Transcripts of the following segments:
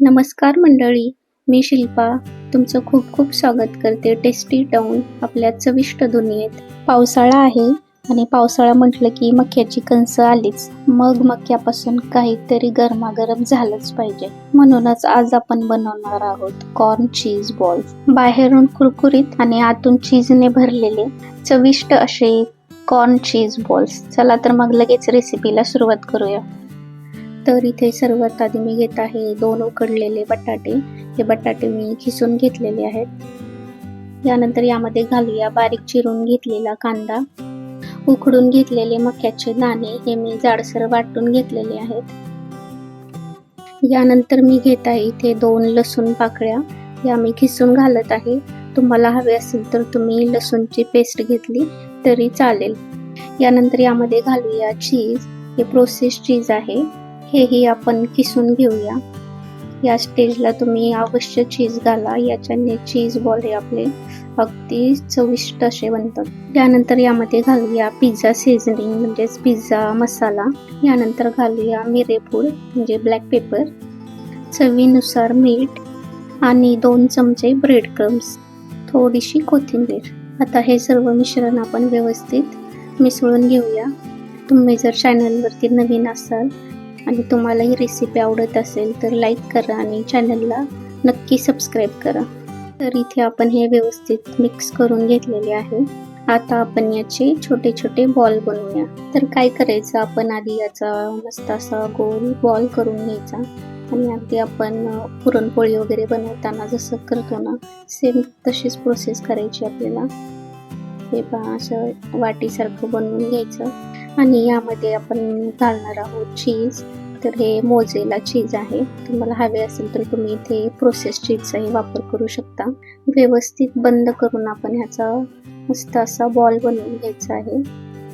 नमस्कार मंडळी मी शिल्पा. तुमचं खूप खूप स्वागत करते टेस्टी टाऊन आपल्या चविष्ट दुनियेत. पावसाळा आहे आणि पावसाळा म्हटलं की मक्याची कणसं आलीच. मग मक्यापासून काहीतरी गरमागरम झालंच पाहिजे. म्हणूनच आज आपण बनवणार आहोत कॉर्न चीज बॉल्स बाहेरून कुरकुरीत आणि आतून चीजने भरलेले चविष्ट असे कॉर्न चीज बॉल्स चला तर मग लगेच रेसिपीला सुरुवात करूया. तर इथे सर्वात आधी मी घेत आहे दोन उकडलेले बटाटे. हे बटाटे मी खिसून घेतलेले आहेत. यानंतर यामध्ये घालूया बारीक चिरून घेतलेला कांदा. उकडून घेतलेले मक्याचे दाणे हे मी जाडसर वाटून घेतलेले आहेत. यानंतर मी घेत आहे इथे दोन लसूण पाकळ्या. या मी खिसून घालत आहे. तुम्हाला हवे असेल तर तुम्ही लसूणची पेस्ट घेतली तरी चालेल. यानंतर यामध्ये घालूया चीज. हे प्रोसेस चीज आहे. हेही आपण किसून घेऊया. या स्टेजला तुम्ही अवश्य चीज घाला. याच्याने चीज बॉल आपले अगदी चविष्ट असे बनतात. त्यानंतर यामध्ये घालूया पिझ्झा सिझनिंग म्हणजेच पिझ्झा मसाला. यानंतर घालूया मिरेपूड म्हणजे ब्लॅक पेपर चवीनुसार मीठ आणि दोन चमचे ब्रेड क्रम्स थोडीशी कोथिंबीर. आता हे सर्व मिश्रण आपण व्यवस्थित मिसळून घेऊया. तुम्ही जर चॅनलवरती नवीन असाल आणि तुम्हाला ही रेसिपी आवडत असेल तर लाईक करा आणि चॅनलला नक्की सबस्क्राईब करा. तर इथे आपण हे व्यवस्थित मिक्स करून घेतलेले आहे. आता आपण याचे छोटे छोटे बॉल बनवूया. तर काय करायचं? आपण आधी याचा मस्त असा गोल बॉल करून घ्यायचा. आणि अगदी आपण पुरणपोळी वगैरे बनवताना जसं करतो ना सेम तशीच प्रोसेस करायची आपल्याला. हे पहा असं वाटीसारखं बनवून घ्यायचं. आणि यामध्ये आपण घालणार आहोत चीज तर हे मोजेला चीज आहे. तुम्हाला हवे असेल तर तुम्ही इथे प्रोसेस चीजचाही वापर करू शकता. व्यवस्थित बंद करून आपण ह्याचा मस्त असा बॉल बनवून घ्यायचा आहे.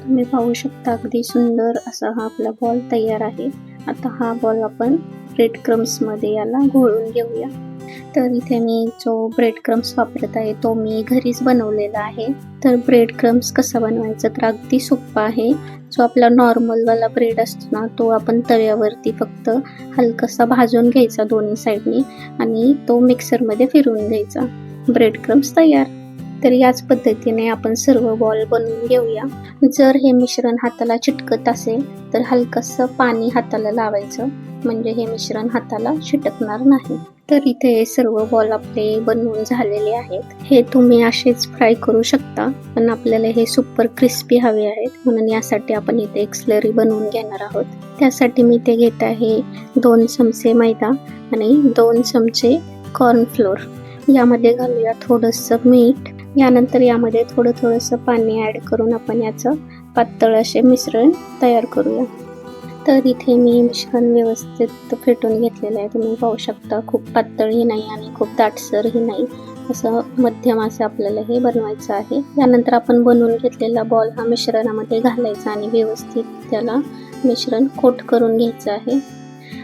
तुम्ही पाहू शकता अगदी सुंदर असा हा आपला बॉल तयार आहे. आता हा बॉल आपण रेड क्रम्समध्ये याला घोळून घेऊया. तर इथे मी जो ब्रेड क्रम्स वापरत आहे तो मी घरीच बनवलेला आहे. तर ब्रेड क्रम्स कसा बनवायचा तर अगदी सोपा आहे. जो आपला नॉर्मलवाला ब्रेड असतो ना तो आपण तव्यावरती फक्त हलकासा भाजून घ्यायचा दोन्ही साईडनी आणि तो मिक्सरमध्ये फिरवून घ्यायचा. ब्रेड क्रम्स तयार. तर याच पद्धतीने आपण सर्व बॉल बनवून घेऊया. जर हे मिश्रण हाताला चिटकत असेल तर हलकंसं पाणी हाताला लावायचं. म्हणजे हे मिश्रण हाताला चिटकणार नाही. तर इथे सर्व बॉल आपले बनवून झालेले आहेत. हे तुम्ही असेच फ्राय करू शकता. पण आपल्याला हे सुपर क्रिस्पी हवे आहेत. म्हणून यासाठी आपण इथे एक स्लरी बनवून घेणार आहोत. त्यासाठी मी ते घेत आहे दोन चमचे मैदा आणि दोन चमचे कॉर्नफ्लोअर यामध्ये घालूया थोडंसं मीठ. यानंतर यामध्ये थोडं थोडंसं पाणी ॲड करून आपण याचं पातळ असे मिश्रण तयार करूया. तर इथे मी मिश्रण व्यवस्थित फेटून घेतलेलं आहे. तुम्ही पाहू शकता खूप पातळही नाही आणि खूप दाटसरही नाही. असं मध्यम असं आपल्याला हे बनवायचं आहे. यानंतर आपण बनवून घेतलेला बॉल हा मिश्रणामध्ये घालायचा आणि व्यवस्थित त्याला मिश्रण कोट करून घ्यायचं आहे.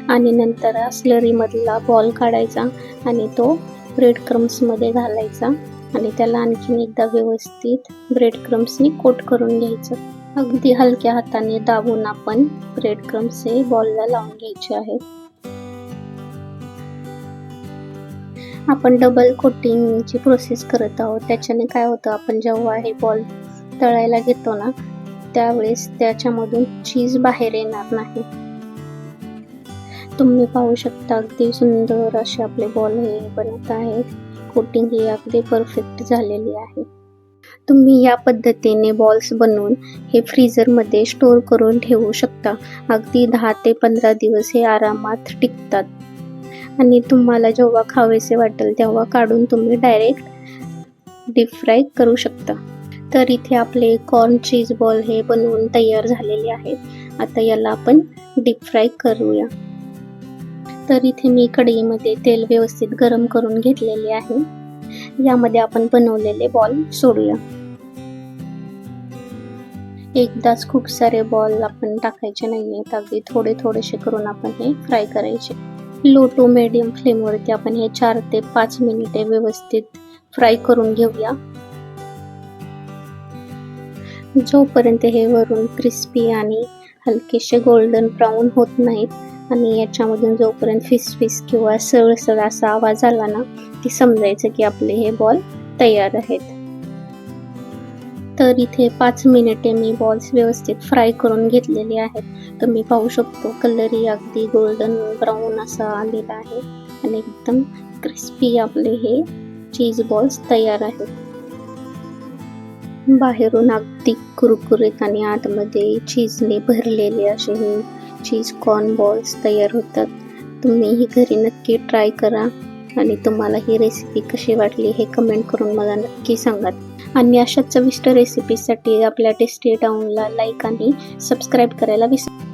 आणि नंतर स्लरीमधला बॉल काढायचा आणि तो ब्रेड क्रम्समध्ये घालायचा. आणि त्याला आणखीन एकदा व्यवस्थित ब्रेड क्रम्सनी कोट करून घ्यायचं. अगदी हलक्या हाताने दाबून आपण ब्रेड क्रम्स हे बॉलला लावून घ्यायचे आहेत. आपण डबल कोटिंगची प्रोसेस करत आहोत. त्याच्याने काय होतं आपण जेव्हा हे बॉल तळायला घेतो ना त्यावेळेस त्याच्यामधून चीज बाहेर येणार नाही. तुम्ही पाहू शकता अगदी सुंदर असे आपले बॉल हे बनत आहेत कोटिंग ही अगदी परफेक्ट झालेली आहे. तुम्ही या पद्धतीने बॉल्स बनवून हे फ्रीजरमध्ये स्टोर करून ठेवू शकता. अगदी दहा ते पंधरा दिवस हे आरामात टिकतात. आणि तुम्हाला जेव्हा खावेसे वाटेल तेव्हा काढून तुम्ही डायरेक्ट डीप फ्राय करू शकता. तर इथे आपले कॉर्न चीज बॉल हे बनवून तयार झालेले आहेत. आता याला आपण डीप फ्राय करूया. तर इथे मी कढईमध्ये तेल व्यवस्थित गरम करून घेतलेले आहे. यामध्ये आपण बनवलेले बॉल सोडूया. एकदाच खूप सारे बॉल आपण टाकायचे नाही आहेत अगदी थोडे थोडेसे करून आपण हे फ्राय करायचे. लो टू मिडियम फ्लेमवरती आपण हे चार ते पाच मिनिटे व्यवस्थित फ्राय करून घेऊया. जोपर्यंत हे वरून क्रिस्पी आणि हलकेसे गोल्डन ब्राऊन होत नाहीत आणि याच्यामधून जोपर्यंत फिस फिस किंवा सळसळ असा आवाज आला ना की समजायचं की आपले हे बॉल तयार आहेत. तर इथे पाच मिनिटे मी बॉल्स व्यवस्थित फ्राय करून घेतलेले आहेत. तुम्ही पाहू शकतो कलरही अगदी गोल्डन ब्राऊन असा आलेला आहे. आणि एकदम क्रिस्पी आपले हे चीज बॉल्स तयार आहेत. बाहेरून अगदी कुरकुरीत आणि आतमध्ये चीजने भरलेले असे हे चीज कॉर्न बॉल्स तयार होतात. तुम्ही ही घरी नक्की ट्राय करा. आणि तुम्हाला ही रेसिपी कशी वाटली हे कमेंट करून मला नक्की सांगा. आणि अशा चविष्ट रेसिपीसाठी आपल्या टेस्टी टाऊनला लाईक आणि सबस्क्राईब करायला विसरू